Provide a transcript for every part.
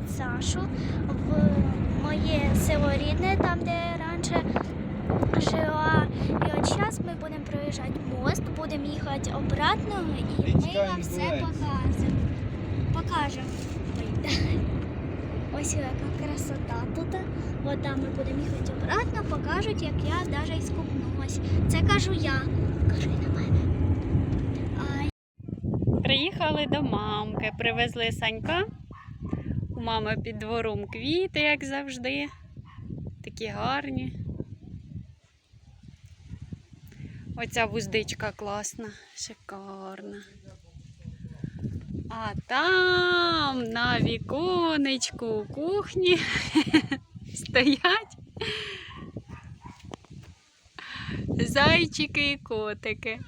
відправити Сашу в моє село рідне, там, де раніше жила. І от зараз ми будемо проїжджати мост, будемо їхати обратно, і ми вам все покажемо. Покажемо. Ось яка красота тут. От там ми будемо їхати обратно, покажуть, як я навіть скупнулась. Це кажу я. Кажи на мене. Приїхали до мамки, привезли санька. У мами під двором квіти, як завжди. Такі гарні. Оця вуздичка класна, шикарна. А там на віконечку у кухні стоять зайчики і котики.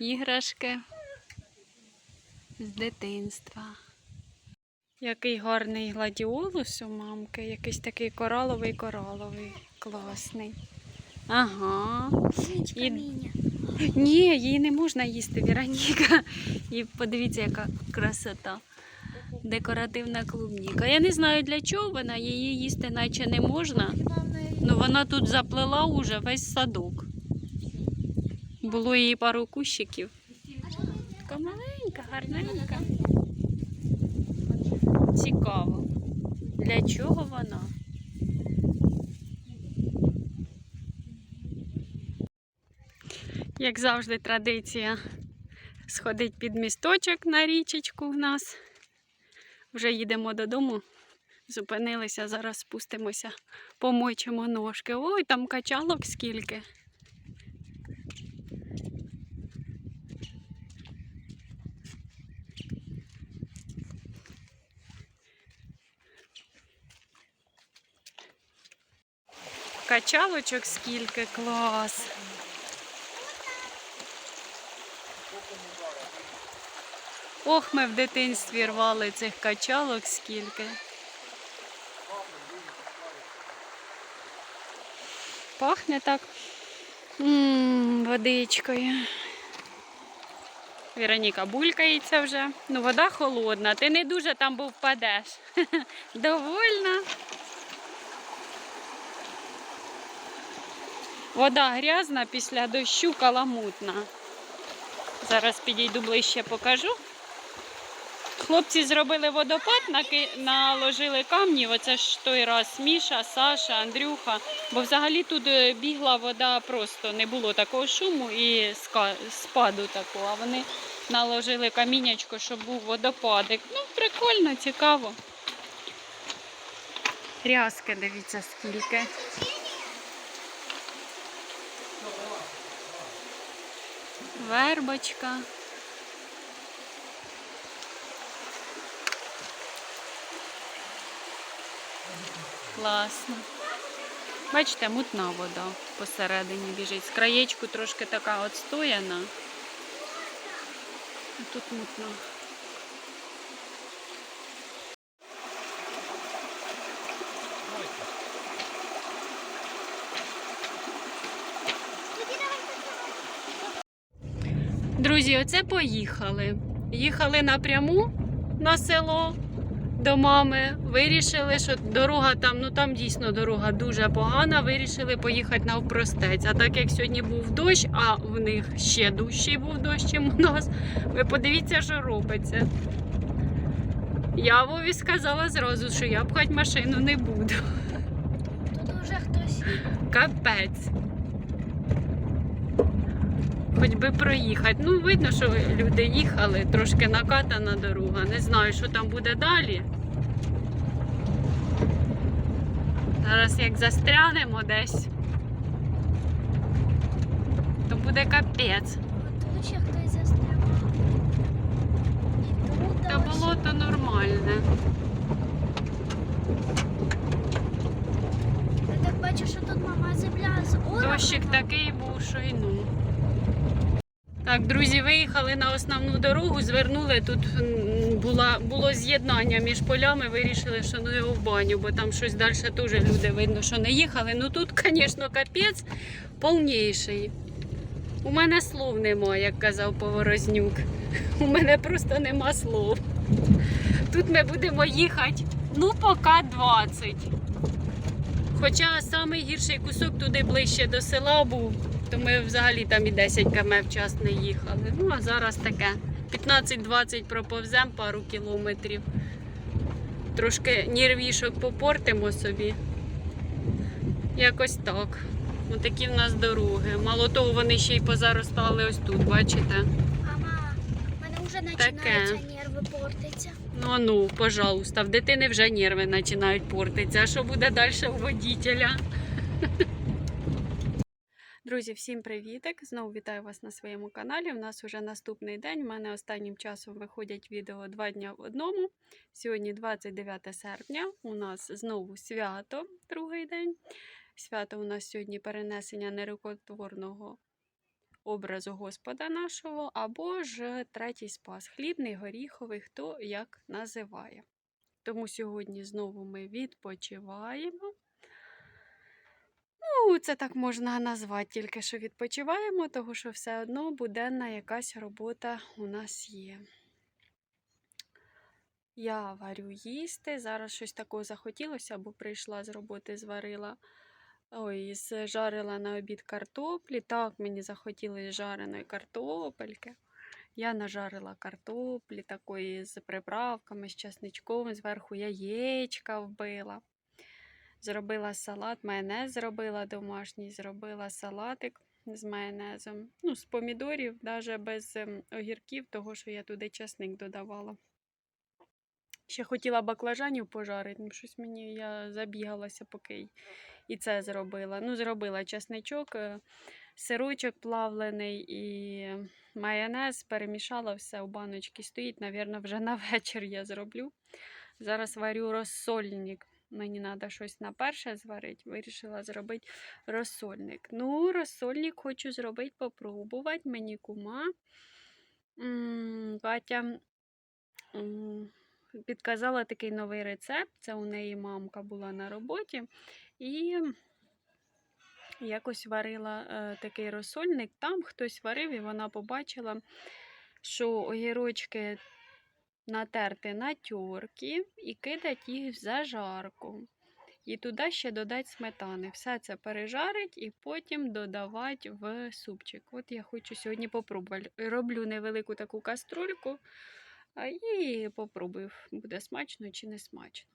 іграшки з дитинства. Який гарний гладіолус у мамки, якийсь такий кораловий кораловий, класний. Ага. І- Ні, її не можна їсти, Віроніка. І подивіться, яка красота. Декоративна клубніка. Я не знаю для чого вона, її їсти наче не можна. Ну вона тут заплела уже весь садок. Було її пару кущиків. Така маленька, гарненька. Цікаво. Для чого вона? Як завжди, традиція сходить під місточок на річечку в нас. Вже їдемо додому. Зупинилися, зараз спустимося, помочимо ножки. Ой, там качалок скільки. Качалочок скільки клас. Ох, ми в дитинстві рвали цих качалок скільки. Пахне так м водичкою. Вероніка булькається вже. Ну, вода холодна. Ти не дуже там був впадеш. Довольна. Вода грязна після дощу каламутна. Зараз підійду ближче покажу. Хлопці зробили водопад, наложили камні. Оце ж той раз Міша, Саша, Андрюха. Бо взагалі тут е, бігла вода просто, не було такого шуму і спаду такого. А вони наложили камінячко, щоб був водопадик. Ну, прикольно, цікаво. Рязки, дивіться, скільки. Вербочка. Класно. Бачите, мутна вода посередині біжить. З краєчку трошки така отстояна. А тут мутна. Друзі, оце поїхали. Їхали напряму на село до мами. Вирішили, що дорога там, ну там дійсно дорога дуже погана. Вирішили поїхати навпростець. А так як сьогодні був дощ, а в них ще дужчий був дощ, чим у нас. Ви подивіться, що робиться. Я Вові сказала зразу, що я пхати машину не буду. Тут уже хтось. Капець. Хоч би проїхати. Ну, видно, що люди їхали, трошки накатана дорога. Не знаю, що там буде далі. Зараз як застрянемо десь, то буде капець. Тут ще хтось застрягав. Та болото нормальне. Я так бачу, що тут мама земля з. Дощик такий був, що й ну. Так, друзі, виїхали на основну дорогу, звернули. Тут була, було з'єднання між полями, вирішили, що ну його в баню, бо там щось далі теж люди видно, що не їхали. Ну тут, звісно, капець повніший. У мене слов нема, як казав Поворознюк. У мене просто нема слов. Тут ми будемо їхати, ну, поки 20. Хоча самий гірший кусок туди ближче до села був, то ми взагалі там і 10 км в час не їхали. Ну, а зараз таке. 15-20 проповзем пару кілометрів. Трошки нервішок попортимо собі. Якось так. Ось такі в нас дороги. Мало того, вони ще й позаростали ось тут, бачите? Мама, в мене вже починаються нерви портитися. Ну, ну, пожалуйста, в дитини вже нерви починають портитися. А що буде далі у водителя? Друзі, всім привітик! Знову вітаю вас на своєму каналі. У нас уже наступний день. У мене останнім часом виходять відео два дня в одному. Сьогодні 29 серпня. У нас знову свято, другий день. Свято у нас сьогодні перенесення нерукотворного образу Господа нашого, або ж третій спас хлібний, горіховий, хто як називає. Тому сьогодні знову ми відпочиваємо. Ну, це так можна назвати, тільки що відпочиваємо, тому що все одно буденна якась робота у нас є. Я варю їсти. Зараз щось такого захотілося, бо прийшла з роботи, зварила. Ой, зжарила на обід картоплі. Так, мені захотілося жареної картопельки. Я нажарила картоплі такої з приправками, з часничком, зверху яєчка вбила. Зробила салат, майонез зробила домашній, зробила салатик з майонезом. Ну, з помідорів, навіть без ем, огірків, того, що я туди часник додавала. Ще хотіла баклажанів пожарити, ну щось мені я забігалася, поки і це зробила. Ну, зробила чесничок, е, сирочок плавлений і майонез, перемішала все у баночці стоїть. Навірно, вже на вечір я зроблю. Зараз варю розсольник. Мені треба щось на перше зварити. Вирішила зробити розсольник. Ну, розсольник хочу зробити, попробувати. Мені кума. Катя підказала такий новий рецепт. Це у неї мамка була на роботі. І якось варила е, такий розсольник. Там хтось варив, і вона побачила, що огірочки натерти на тьорки і кидать їх в зажарку. І туди ще додати сметани. Все це пережарить і потім додавати в супчик. От я хочу сьогодні попробувати. Роблю невелику таку каструльку і попробую, буде смачно чи не смачно.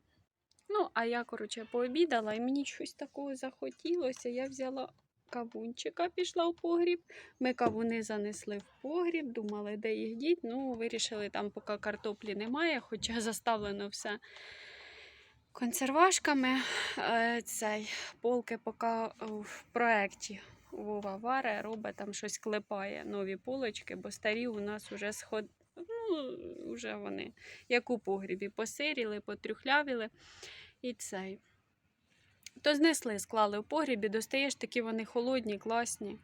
Ну, а я, коротше, пообідала і мені щось такого захотілося. Я взяла кавунчика, пішла в погріб. Ми кавуни занесли в погріб, думали, де їх діть. Ну, вирішили, там поки картоплі немає, хоча заставлено все консервашками. Е, Цей полки поки в проєкті. Вова варе, робить там щось клепає, нові полочки, бо старі у нас вже сход... ну, вже вони, як у погрібі, посиріли, потрюхлявіли і цей. То знесли, склали в погрібі, достаєш такі вони холодні, класні,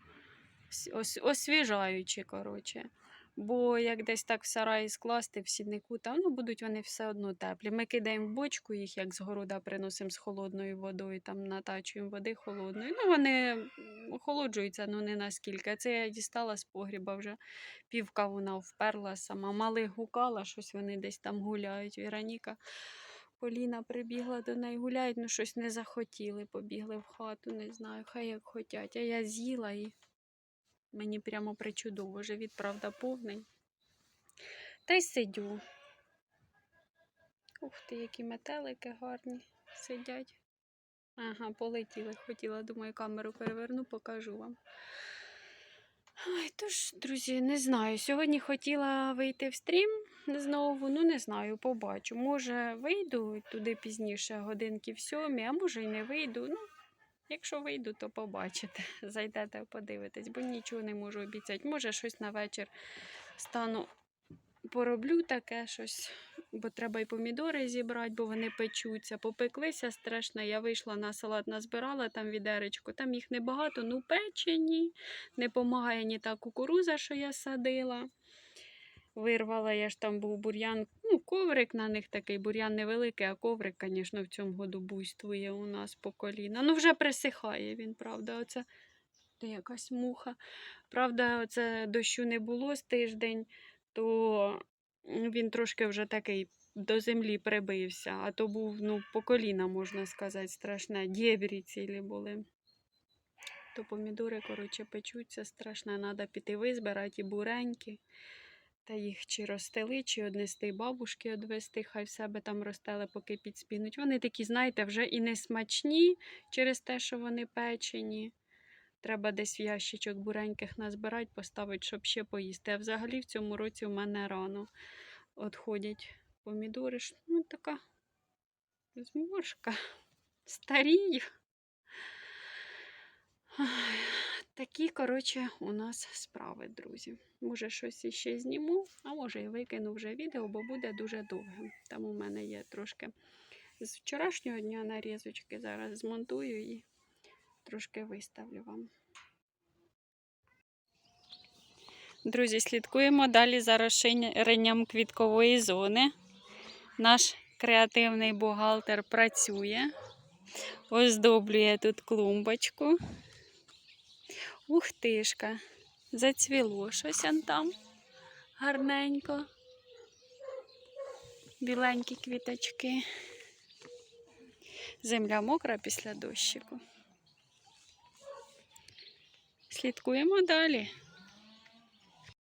ос- освіжаючі, коротше. Бо як десь так в сараї скласти в сіднику, та ну будуть вони все одно теплі. Ми кидаємо в бочку їх, як з города приносимо з холодною водою, там натачуємо води холодної. Ну, вони охолоджуються, ну не наскільки. Це я дістала з погріба вже півка вона вперла сама. Малих гукала, щось вони десь там гуляють. Віроніка Поліна прибігла до неї, гуляють, ну щось не захотіли, побігли в хату, не знаю, хай як хотять. А я з'їла і мені прямо причудово, живіт, правда, повний. Та й сидю. Ух ти, які метелики гарні сидять. Ага, полетіли. Хотіла, думаю, камеру переверну, покажу вам. Ой, тож, друзі, не знаю. Сьогодні хотіла вийти в стрім знову, ну не знаю, побачу. Може, вийду туди пізніше, годинки в сьомій, а може й не вийду. Ну, якщо вийду, то побачите. Зайдете, подивитесь, бо нічого не можу обіцяти. Може, щось на вечір стану пороблю таке щось, бо треба й помідори зібрати, бо вони печуться. Попеклися страшно. Я вийшла на салат, назбирала там відеречко. Там їх небагато, ну печені. Не помагає ні та кукуруза, що я садила. Вирвала я ж там був бур'ян, ну, коврик на них такий, бур'ян невеликий, а коврик, звісно, в цьому году буйствує у нас по коліна. Ну, вже присихає він, правда. Оце якась муха. Правда, це дощу не було з тиждень, то він трошки вже такий до землі прибився, а то був ну, по коліна, можна сказати, страшне. Дєврі цілі були. То помідори, коротше, печуться страшне. Треба піти визбирати і буренькі. Та їх чи розстели, чи однести бабушки одвести, хай в себе там розстели, поки підспінуть. Вони такі, знаєте, вже і не смачні через те, що вони печені. Треба десь в ящичок буреньких назбирати, поставити, щоб ще поїсти. А взагалі в цьому році в мене рано відходять помідори. Ну, така зморшка. Старію. Такі, коротше, у нас справи, друзі. Може, щось іще зніму, а може і викину вже відео, бо буде дуже довгим. Там у мене є трошки з вчорашнього дня нарізочки. Зараз змонтую і трошки виставлю вам. Друзі, слідкуємо далі за розширенням квіткової зони. Наш креативний бухгалтер працює, оздоблює тут клумбочку. Ух тишка, зацвіло щось там гарненько. Біленькі квіточки. Земля мокра після дощику. Слідкуємо далі.